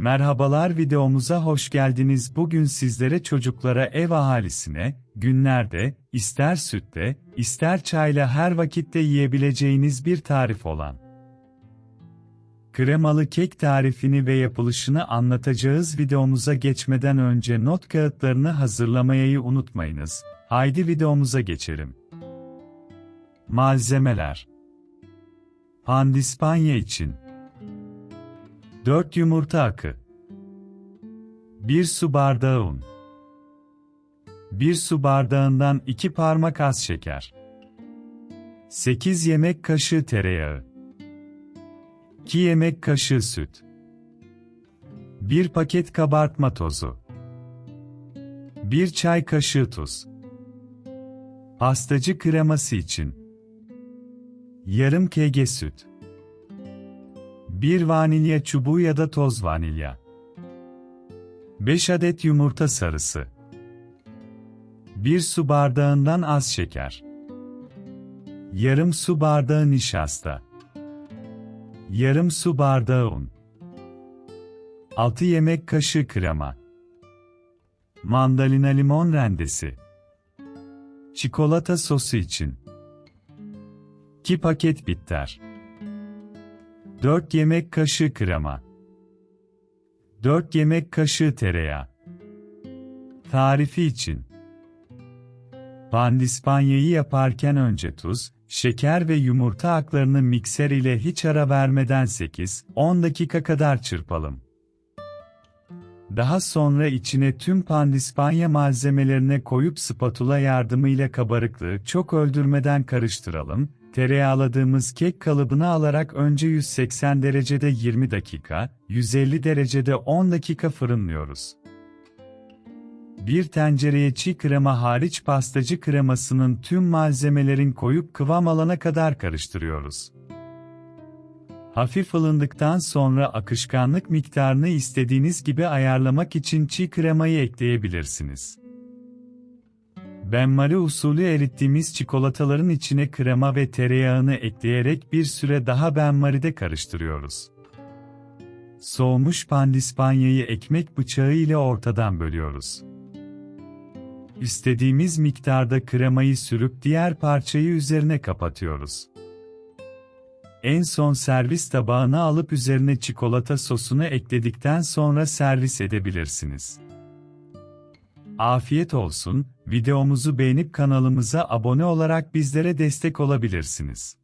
Merhabalar videomuza hoş geldiniz. Bugün sizlere çocuklara ev ahalisine, günlerde, ister sütte, ister çayla her vakitte yiyebileceğiniz bir tarif olan kremalı kek tarifini ve yapılışını anlatacağız. Videomuza geçmeden önce not kağıtlarını hazırlamayı unutmayınız. Haydi videomuza geçelim. Malzemeler Pandispanya için 4 yumurta akı. 1 su bardağı un. 1 su bardağından 2 parmak az şeker. 8 yemek kaşığı tereyağı. 2 yemek kaşığı süt. 1 paket kabartma tozu. 1 çay kaşığı tuz. Pastacı kreması için. Yarım kg süt 1 vanilya çubuğu ya da toz vanilya. 5 adet yumurta sarısı. 1 su bardağından az şeker. Yarım su bardağı nişasta. Yarım su bardağı un. 6 yemek kaşığı krema. Mandalina limon rendesi. Çikolata sosu için. 2 paket bitter 4 yemek kaşığı krema 4 yemek kaşığı tereyağı Tarifi için Pandispanyayı yaparken önce tuz, şeker ve yumurta aklarını mikser ile hiç ara vermeden 8-10 dakika kadar çırpalım. Daha sonra içine tüm pandispanya malzemelerine koyup spatula yardımıyla kabarıklığı çok öldürmeden karıştıralım. Tereyağladığımız kek kalıbını alarak önce 180 derecede 20 dakika, 150 derecede 10 dakika fırınlıyoruz. Bir tencereye çiğ krema hariç pastacı kremasının tüm malzemelerin koyup kıvam alana kadar karıştırıyoruz. Hafif ılındıktan sonra akışkanlık miktarını istediğiniz gibi ayarlamak için çiğ kremayı ekleyebilirsiniz. Benmari usulü erittiğimiz çikolataların içine krema ve tereyağını ekleyerek bir süre daha benmaride karıştırıyoruz. Soğumuş pandispanyayı ekmek bıçağı ile ortadan bölüyoruz. İstediğimiz miktarda kremayı sürüp diğer parçayı üzerine kapatıyoruz. En son servis tabağına alıp üzerine çikolata sosunu ekledikten sonra servis edebilirsiniz. Afiyet olsun, videomuzu beğenip kanalımıza abone olarak bizlere destek olabilirsiniz.